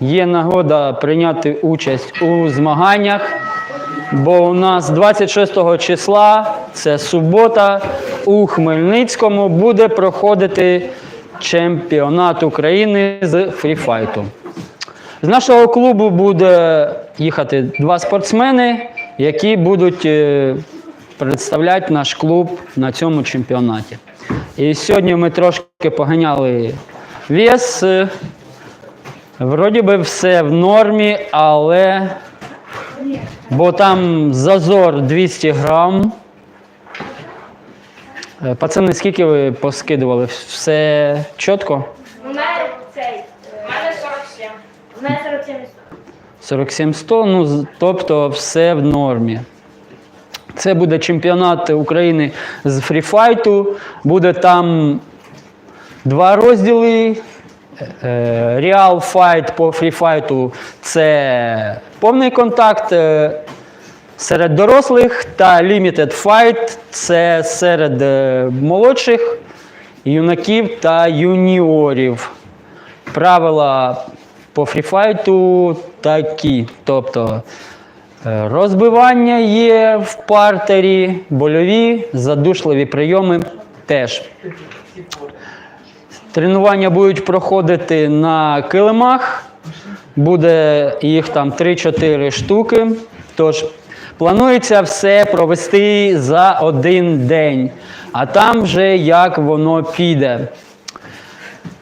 є нагода прийняти участь у змаганнях, бо у нас 26 числа, це субота, у Хмельницькому буде проходити чемпіонат України з фріфайту. З нашого клубу буде їхати два спортсмени, які будуть е, представляти наш клуб на цьому чемпіонаті. І сьогодні ми трошки поганяли вес. Вроді би все в нормі, але бо там зазор 200 грам. Е, Пацани, скільки ви поскидували? Все чітко? У мене цей. е, У мене 47. У мене 47 47 100, ну тобто все в нормі. Це буде чемпіонат України з фріфайту. Буде там два розділи. Е, Real Fight по фріфайту це повний контакт е, серед дорослих та Limited Fight це серед е, молодших юнаків та юніорів. Правила по фріфайту такі. Тобто розбивання є в партері, больові, задушливі прийоми теж. Тренування будуть проходити на килимах. Буде їх там 3-4 штуки. Тож планується все провести за один день, а там вже як воно піде.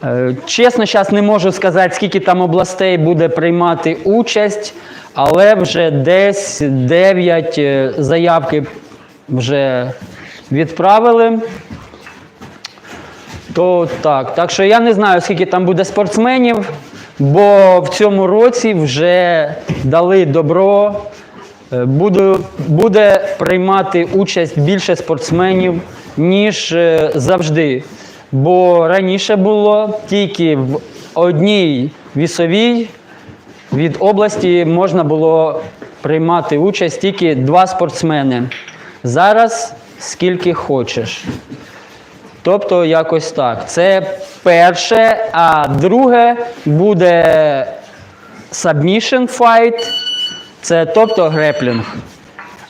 Е, Чесно, зараз не можу сказати, скільки там областей буде приймати участь, але вже десь 9 е, заявки вже відправили. То так. Так що я не знаю, скільки там буде спортсменів, бо в цьому році вже дали добро. Е, Буде, буде приймати участь більше спортсменів, ніж е, завжди. Бо раніше було тільки в одній вісовій від області можна було приймати участь тільки два спортсмени. Зараз скільки хочеш. Тобто якось так. Це перше, а друге буде submission fight, це тобто греплінг.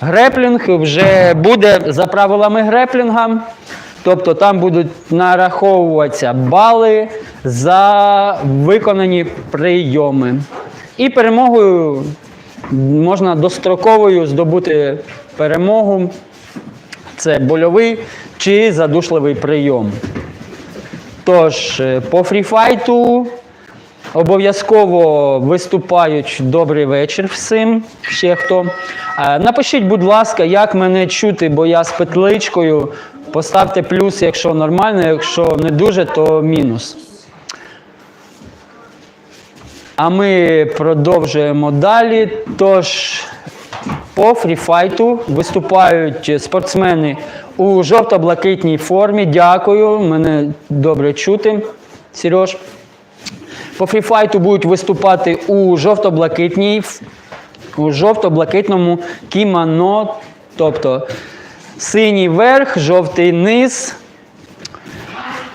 Греплінг вже буде за правилами греплінга, тобто там будуть нараховуватися бали за виконані прийоми. І перемогою можна достроковою здобути перемогу це больовий чи задушливий прийом. Тож, е, по фріфайту обов'язково виступають добрий вечір всім, ще хто. Е, Напишіть, будь ласка, як мене чути, бо я з петличкою. Поставте плюс, якщо нормально, якщо не дуже, то мінус. А ми продовжуємо далі. Тож по фріфайту виступають спортсмени у жовто-блакитній формі. Дякую, мене добре чути, Сереж. По фріфайту будуть виступати у жовто-блакитній, у жовто-блакитному кімоно, тобто синій верх, жовтий низ.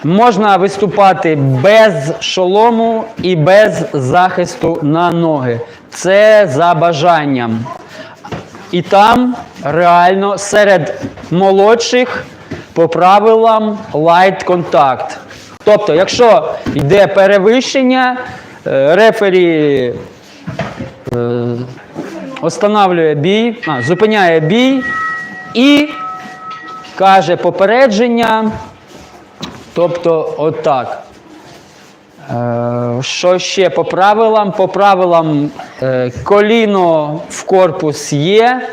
Можна виступати без шолому і без захисту на ноги. Це за бажанням. І там реально серед молодших по правилам light contact. Тобто, якщо йде перевищення, е, рефері е, останавлює бій, а, зупиняє бій і каже попередження. Тобто, отак. Е, Що ще по правилам? По правилам е, коліно в корпус є,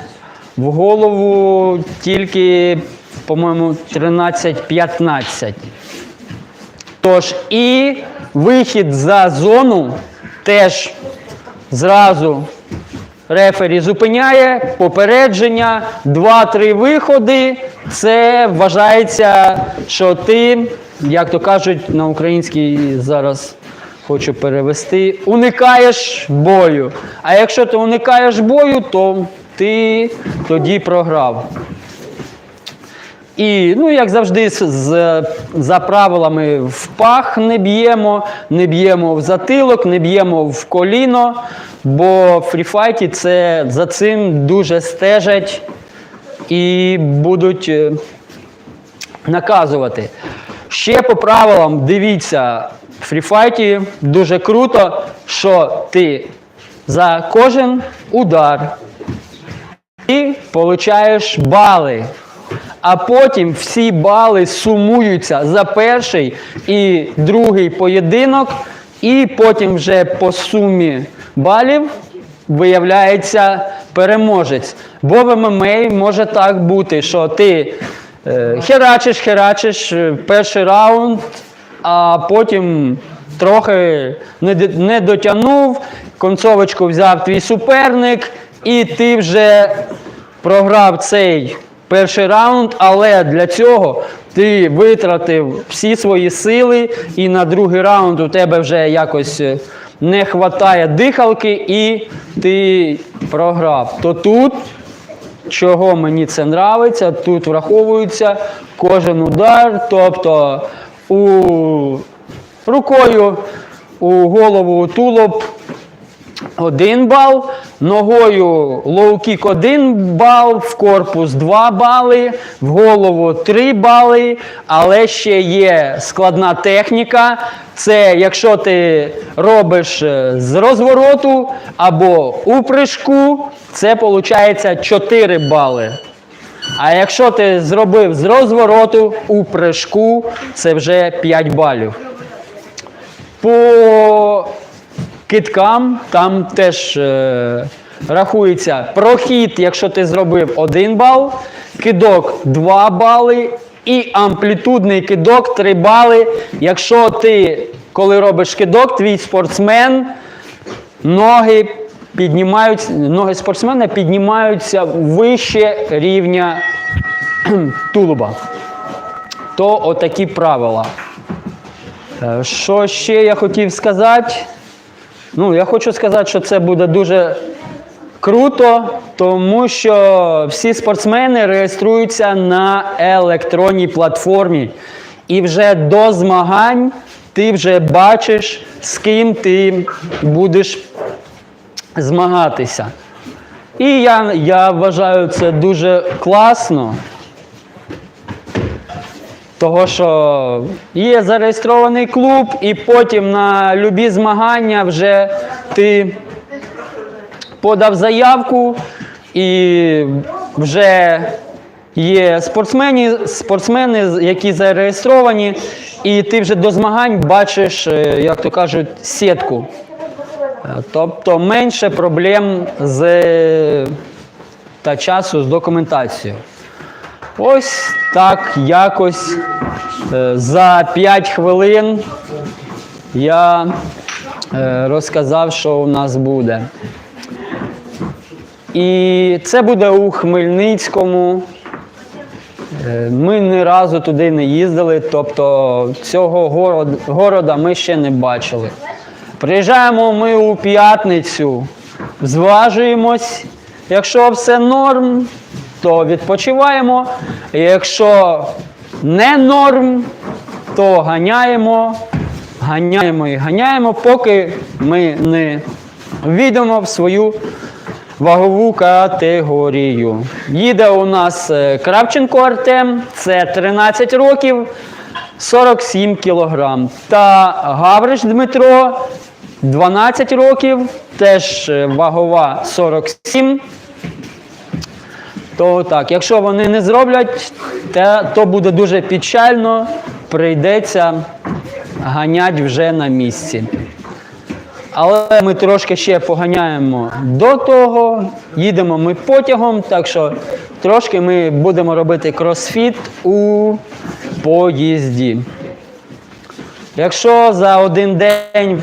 в голову тільки, по-моєму, 13-15. Тож і вихід за зону теж зразу рефері зупиняє, попередження, 2-3 виходи. Це вважається, що ти, як то кажуть на українській зараз хочу перевести, уникаєш бою. А якщо ти уникаєш бою, то ти тоді програв. І, ну, як завжди, з, за правилами в пах не б'ємо, не б'ємо в затилок, не б'ємо в коліно, бо фріфайті це за цим дуже стежать і будуть е, наказувати. Ще по правилам, дивіться, фріфайті дуже круто, що ти за кожен удар ти получаєш бали. А потім всі бали сумуються за перший і другий поєдинок, і потім вже по сумі балів виявляється переможець. Бо в ММА може так бути, що ти е, херачиш, херачиш е, перший раунд, а потім трохи не, не дотягнув, концовочку взяв твій суперник, і ти вже програв цей перший раунд, але для цього ти витратив всі свої сили, і на другий раунд у тебе вже якось е, не вистачає дихалки, і ти програв. То тут чого мені це нравиться, тут враховується кожен удар, тобто у рукою у голову у тулуб один бал, ногою лоу-кік 1 бал, в корпус 2 бали, в голову 3 бали, але ще є складна техніка. Це якщо ти робиш е, з розвороту або у прыжку, це виходить 4 бали. А якщо ти зробив з розвороту у прыжку, це вже 5 балів. По киткам там теж е, рахується прохід, якщо ти зробив 1 бал, кидок 2 бали і амплітудний кидок 3 бали. Якщо ти, коли робиш кидок, твій спортсмен, ноги піднімаються, ноги спортсмена піднімаються вище рівня тулуба. То отакі правила. Е, Що ще я хотів сказати? Ну, я хочу сказати, що це буде дуже круто, тому що всі спортсмени реєструються на електронній платформі. І вже до змагань ти вже бачиш, з ким ти будеш змагатися. І я, я вважаю це дуже класно. Того, що є зареєстрований клуб, і потім на любі змагання вже ти подав заявку, і вже є спортсмени, спортсмени, які зареєстровані, і ти вже до змагань бачиш, е, як то кажуть, сітку. Е, Тобто менше проблем з та часу з документацією. Ось так якось е, за 5 хвилин я е, розказав, що у нас буде. І це буде у Хмельницькому. Ми ні разу туди не їздили, тобто цього город- города ми ще не бачили. Приїжджаємо ми у п'ятницю, зважуємось. Якщо все норм, то відпочиваємо. Якщо не норм, то ганяємо, ганяємо і ганяємо, поки ми не війдемо в свою вагову категорію. Їде у нас е, Кравченко Артем, це 13 років, 47 кілограм. Та Гавриш Дмитро, 12 років, теж е, вагова 47 то так, якщо вони не зроблять, те, то буде дуже печально, прийдеться ганять вже на місці. Але ми трошки ще поганяємо до того, їдемо ми потягом, так що трошки ми будемо робити кросфіт у поїзді. Якщо за один день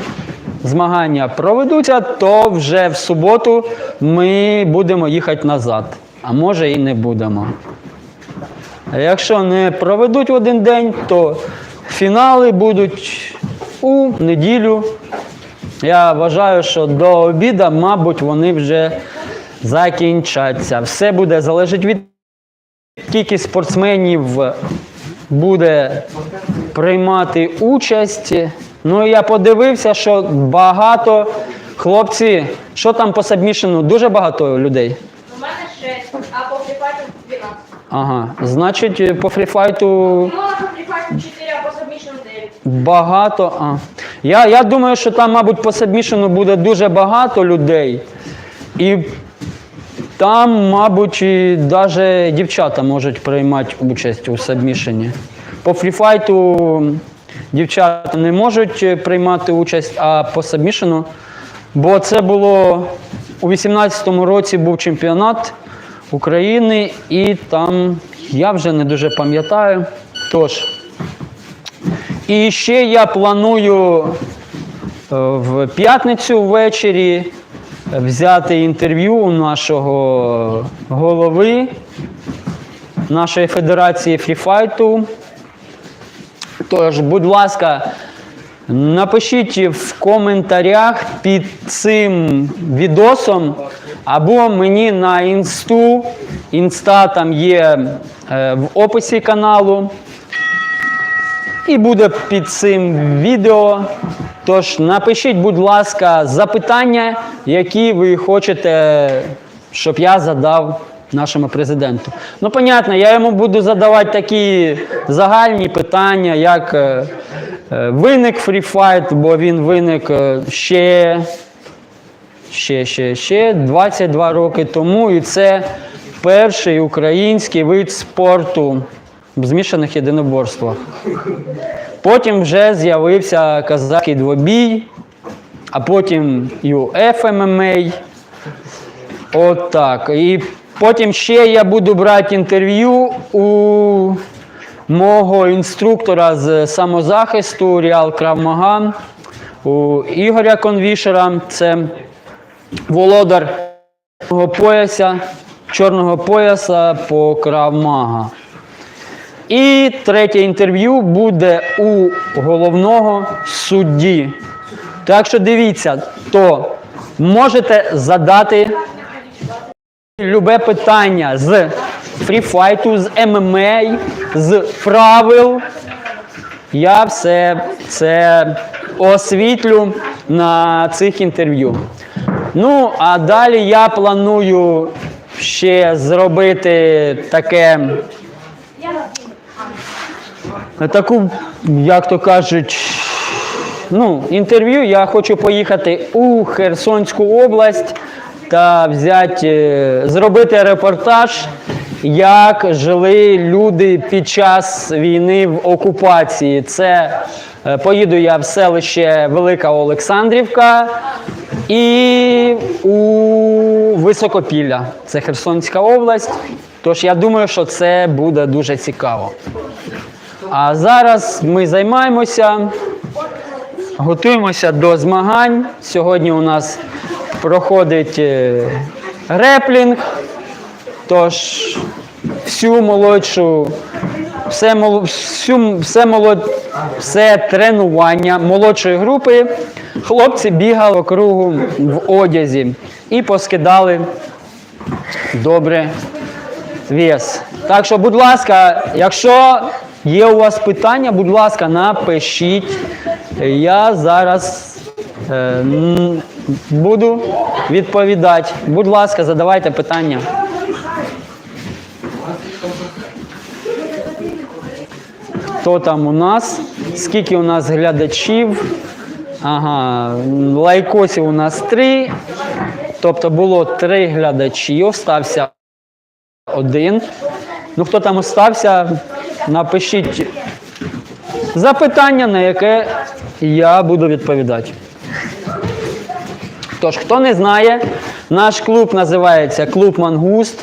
змагання проведуться, то вже в суботу ми будемо їхати назад. А може і не будемо. А якщо не проведуть в один день, то фінали будуть у неділю. Я вважаю, що до обіду, мабуть, вони вже закінчаться. Все буде залежати від Скільки спортсменів буде приймати участь. Ну, я подивився, що багато хлопці, що там по сабмішену, дуже багато людей. У мене 6, а по фріфайту 12. Ага, значить, по фріфайту Ну, по фріфайту 4, а по сабмішену 9. багато. А. Я, я думаю, що там, мабуть, по сабмішену буде дуже багато людей. І там, мабуть, і навіть дівчата можуть приймати участь у сабмішені. По фріфайту дівчата не можуть приймати участь, а по сабмішену, бо це було у 18-му році був чемпіонат України, і там я вже не дуже пам'ятаю. Тож. І ще я планую е, в п'ятницю ввечері взяти інтерв'ю у нашого голови нашої федерації фріфайту. Тож, будь ласка, напишіть в коментарях під цим відосом або мені на інсту. Інста там є е, в описі каналу. І буде під цим відео. Тож напишіть, будь ласка, запитання, які ви хочете, щоб я задав нашому президенту. Ну, понятно, я йому буду задавати такі загальні питання, як е, е, виник фріфайт, бо він виник е, ще, ще, ще, ще 22 роки тому. І це перший український вид спорту в змішаних єдиноборствах. Потім вже з'явився казахський двобій, а потім UF MMA. От так. І потім ще я буду брати інтерв'ю у мого інструктора з самозахисту Ріал Кравмага, у Ігоря Конвішера. Це володар пояса, чорного пояса по Кравмага. І третє інтерв'ю буде у головного судді. Так що дивіться, то можете задати любе питання з фріфайту, з ММА, з правил. Я все це освітлю на цих інтерв'ю. Ну, а далі я планую ще зробити таке таку, як то кажуть, ну, інтерв'ю. Я хочу поїхати у Херсонську область та взяти, е, зробити репортаж, як жили люди під час війни в окупації. Це е, поїду я в селище Велика Олександрівка і у Високопілля. Це Херсонська область. Тож я думаю, що це буде дуже цікаво. А зараз ми займаємося, готуємося до змагань. Сьогодні у нас проходить е, реплінг. Тож всю молодшу, все, всю, все, молод, все тренування молодшої групи хлопці бігали по в одязі і поскидали добре вес. Так що, будь ласка, якщо є у вас питання, будь ласка, напишіть. Я зараз е, буду відповідати. Будь ласка, задавайте питання. Хто там у нас? Скільки у нас глядачів? Ага, лайкосів у нас три. Тобто було три глядачі, остався один. Ну, хто там остався, напишіть запитання, на яке я буду відповідати. Тож, хто не знає, наш клуб називається Клуб Мангуст.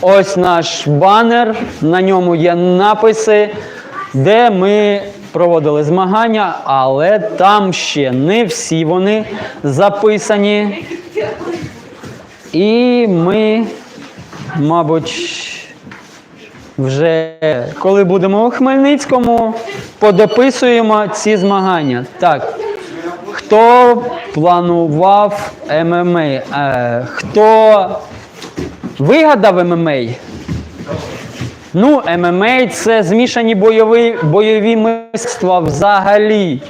Ось наш банер, на ньому є написи, де ми проводили змагання, але там ще не всі вони записані. І ми, мабуть, вже коли будемо у Хмельницькому, подописуємо ці змагання. Так, хто планував ММА? Е, хто вигадав ММА? Ну, ММА це змішані бойові, бойові мистецтва взагалі.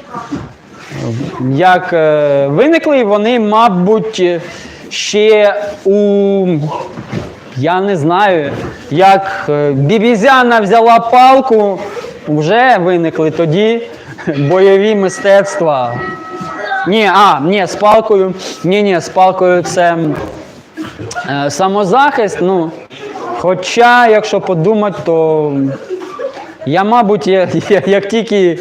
Як е, виникли вони, мабуть, ще у. Я не знаю, як е, бібізяна взяла палку, вже виникли тоді бойові мистецтва. Ні, а, ні, з палкою. Ні, ні, з палкою це е, самозахист. Ну, хоча, якщо подумати, то я, мабуть, я, я- як тільки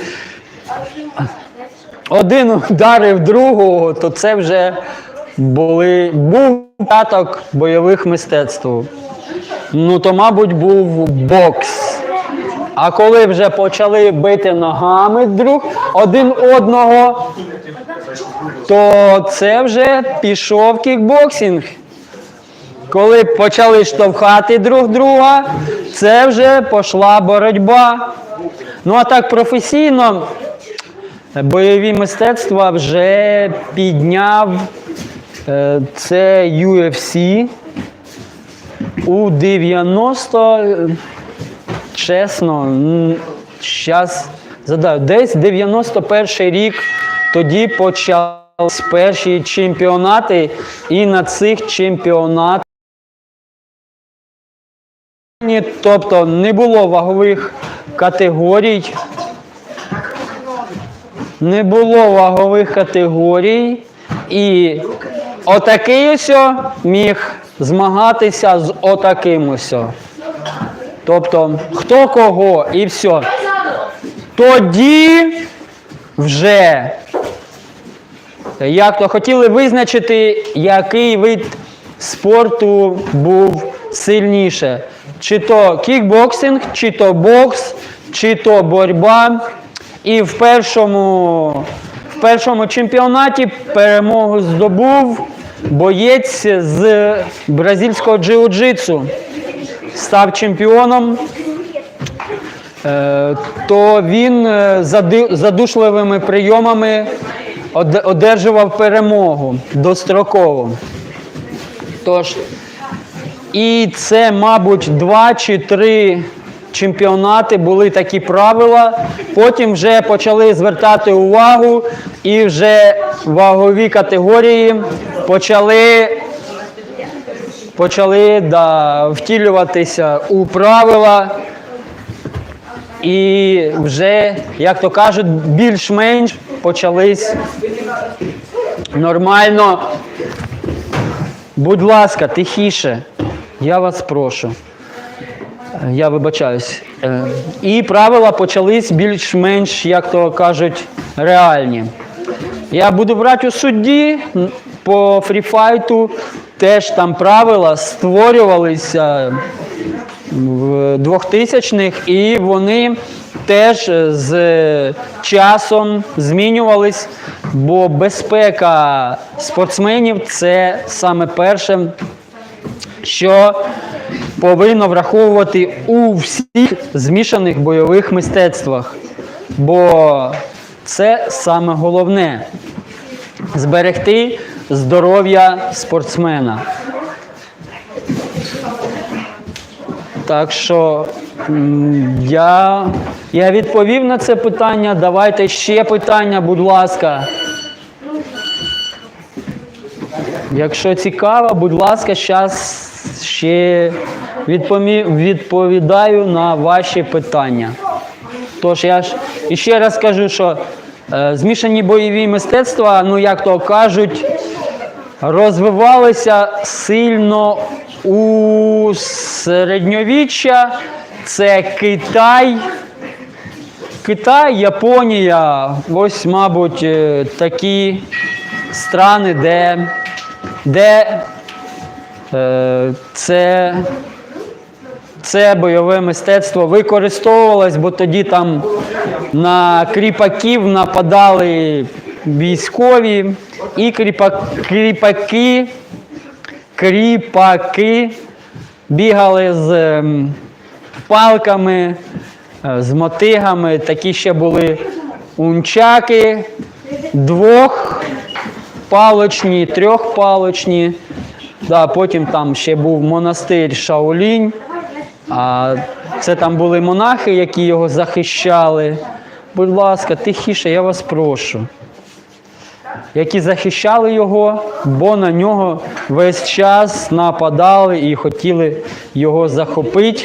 один ударив другого, то це вже були, був початок бойових мистецтв. Ну, то, мабуть, був бокс. А коли вже почали бити ногами друг один одного, то це вже пішов кікбоксинг. Коли почали штовхати друг друга, це вже пішла боротьба. Ну а так професійно бойові мистецтва вже підняв е, це UFC у 90, е, чесно, зараз задаю, десь 91 рік тоді почались перші чемпіонати, і на цих чемпіонатах Тобто не було вагових категорій. Не було вагових категорій. І отакий ось міг змагатися з отаким ось. Тобто, хто кого і все. Тоді вже як то хотіли визначити, який вид спорту був сильніше. Чи то кікбоксинг, чи то бокс, чи то боротьба. І в першому, в першому чемпіонаті перемогу здобув боєць з бразильського джиу-джитсу. Став чемпіоном е, то він е, задушливими прийомами одержував перемогу достроково. Тож, і це, мабуть, два чи три чемпіонати були такі правила. Потім вже почали звертати увагу, і вже вагові категорії почали почали да, втілюватися у правила. І вже, як то кажуть, більш-менш почались нормально. Будь ласка, тихіше. Я вас прошу. Я вибачаюсь. Е, І правила почались більш-менш, як то кажуть, реальні. Я буду брати у судді по фріфайту. Теж там правила створювалися в 2000-х, і вони теж з часом змінювались, бо безпека спортсменів це саме перше, що повинно враховувати у всіх змішаних бойових мистецтвах. Бо це саме головне зберегти здоров'я спортсмена. Так що я, я відповів на це питання. Давайте ще питання, будь ласка. Якщо цікаво, будь ласка, зараз ще відпомі- відповідаю на ваші питання. Тож я ж іще раз кажу, що е, змішані бойові мистецтва, ну як то кажуть, розвивалися сильно у середньовіччя. Це Китай. Китай, Японія, ось, мабуть, е, такі страни, де, де е, це, це бойове мистецтво використовувалось, бо тоді там на кріпаків нападали військові, і кріпаки, кріпаки бігали з ем, палками, е, з мотигами. Такі ще були унчаки, двохпалочні, трьохпалочні. Да, потім там ще був монастир Шаолінь. А Це там були монахи, які його захищали. Будь ласка, тихіше, я вас прошу. Які захищали його, бо на нього весь час нападали і хотіли його захопити.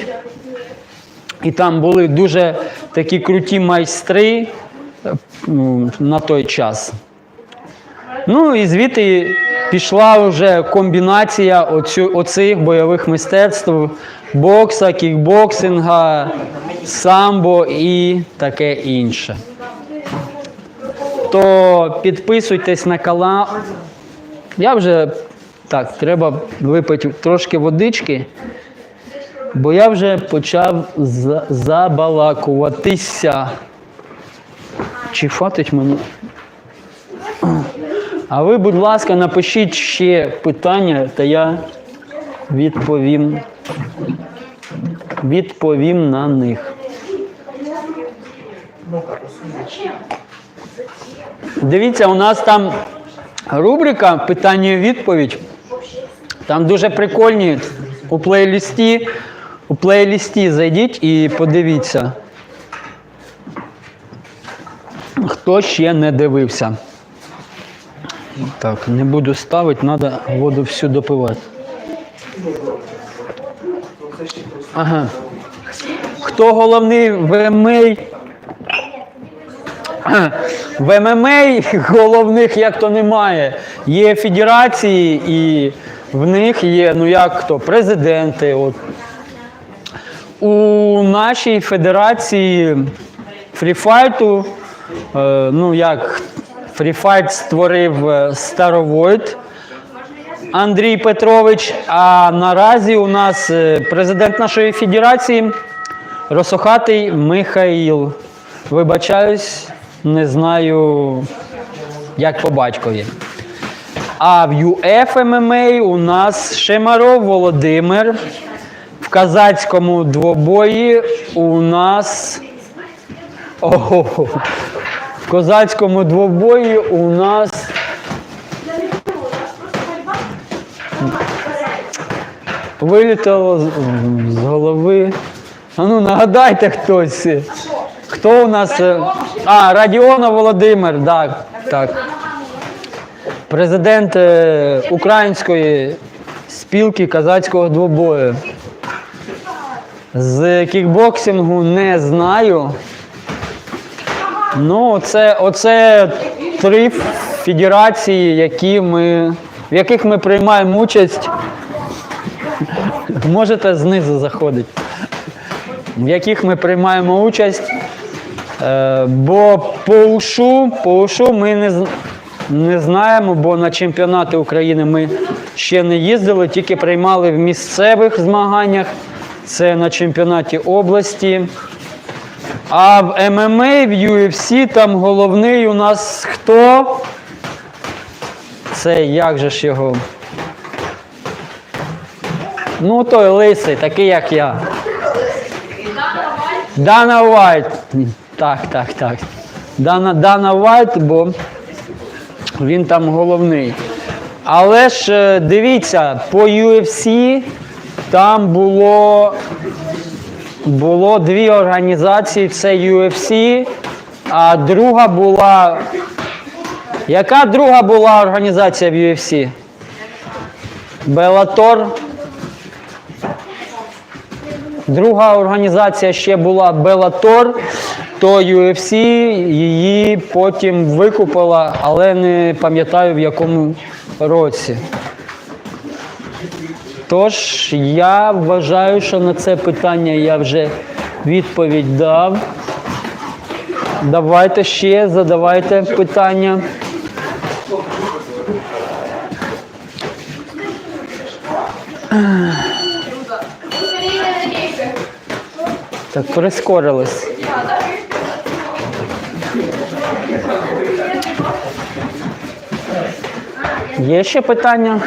І там були дуже такі круті майстри е, на той час. Ну і звідти пішла вже комбінація оцю, оцих бойових мистецтв, бокса, кікбоксинга, самбо і таке інше. То підписуйтесь на канал. Я вже так, треба випити трошки водички, бо я вже почав за- забалакуватися. Чи хватить мені? А ви, будь ласка, напишіть ще питання, та я відповім, відповім на них. Дивіться, у нас там рубрика питання і відповідь. Там дуже прикольні у плейлісті. У плейлісті зайдіть і подивіться. Хто ще не дивився. Так, не буду ставити, треба воду всю допивати. Ага. Хто головний в ММА? В ММА головних як то немає. Є федерації і в них є, ну як хто, президенти. От. У нашій федерації фріфайту, е, ну як фріфайт створив е, Старовойт Андрій Петрович, а наразі у нас е, президент нашої федерації Росохатий Михаїл. Вибачаюсь, не знаю, як по батькові. А в UF MMA у нас Шемаров Володимир. В казацькому двобої у нас. Ого. В козацькому двобої у нас. Вилітало з голови. А ну нагадайте хтось. Хто у нас? е, А, Радіонов Володимир, так. так. Президент е, Української спілки казацького двобою. З кікбоксингу не знаю. Ну, це, оце три федерації, які ми, в яких ми приймаємо участь. Можете знизу заходити. В яких ми приймаємо участь. Е, бо по ушу, по ушу ми не, не знаємо, бо на чемпіонати України ми ще не їздили, тільки приймали в місцевих змаганнях. Це на чемпіонаті області. А в ММА, в UFC там головний у нас хто? Це як же ж його? Ну, той лисий, такий як я. Дана Вайт. Так, так, так. Дана, Дана Вайт, бо він там головний. Але ж е, дивіться, по UFC там було, було дві організації: це UFC, а друга була. Яка друга була організація в UFC? Белатор. Друга організація ще була Bellator, то UFC її потім викупила, але не пам'ятаю в якому році. Тож я вважаю, що на це питання я вже відповідь дав. Давайте ще задавайте питання. Так, прискорились. Є ще питання?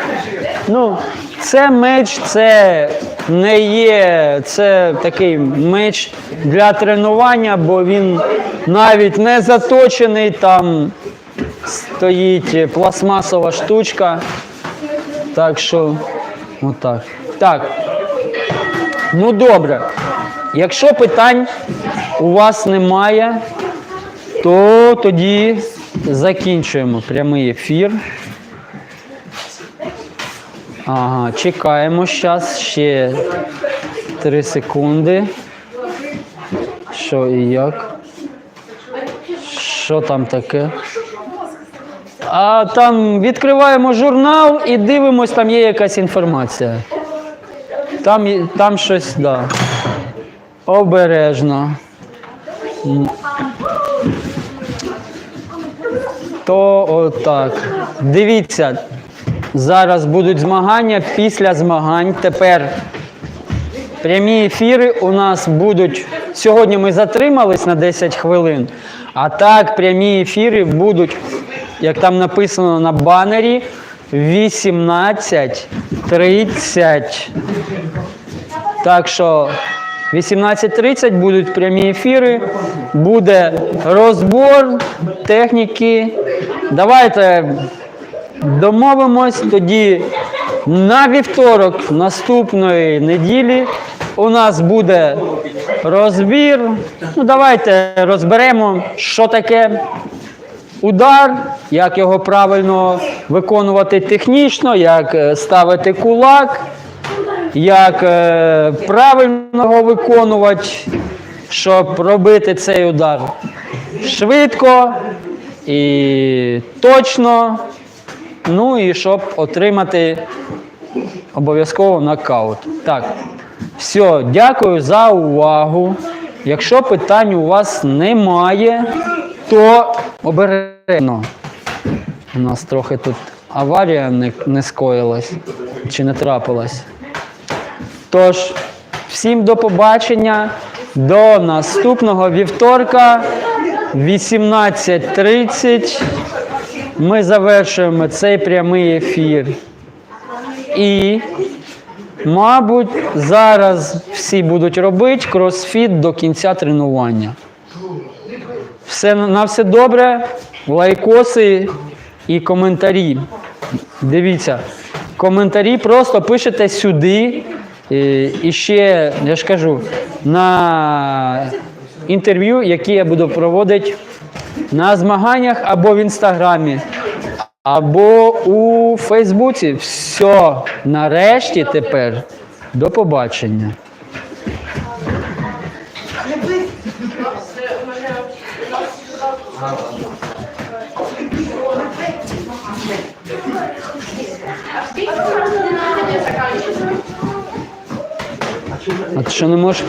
Ну, це меч, це не є, це такий меч для тренування, бо він навіть не заточений, там стоїть пластмасова штучка. Так що, отак. Так. Ну добре. Якщо питань у вас немає, то тоді закінчуємо прямий ефір. Ага, чекаємо зараз ще 3 секунди. Що і як? Що там таке? А там відкриваємо журнал і дивимось, там є якась інформація. Там, там щось, да. Обережно. То отак. Дивіться, зараз будуть змагання. Після змагань тепер прямі ефіри у нас будуть. Сьогодні ми затримались на 10 хвилин. А так, прямі ефіри будуть, як там написано на банері, 18.30. Так що 18.30 будуть прямі ефіри, буде розбор техніки. Давайте домовимось тоді на вівторок наступної неділі у нас буде розбір. Ну, давайте розберемо, що таке удар, як його правильно виконувати технічно, як е, ставити кулак, як е, правильно його виконувати, щоб робити цей удар швидко і точно. Ну і щоб отримати обов'язково нокаут. Так, все, дякую за увагу. Якщо питань у вас немає, то обережно. У нас трохи тут аварія не, не скоїлась чи не трапилась. Тож, всім до побачення. До наступного вівторка 18.30. Ми завершуємо цей прямий ефір. І, мабуть, зараз всі будуть робити кросфіт до кінця тренування. Все, на все добре, лайкоси і коментарі. Дивіться, коментарі просто пишете сюди. І, ще, я ж кажу, на інтерв'ю, які я буду проводити на змаганнях або в інстаграмі, або у Фейсбуці. Все, нарешті тепер. До побачення. Що не можеш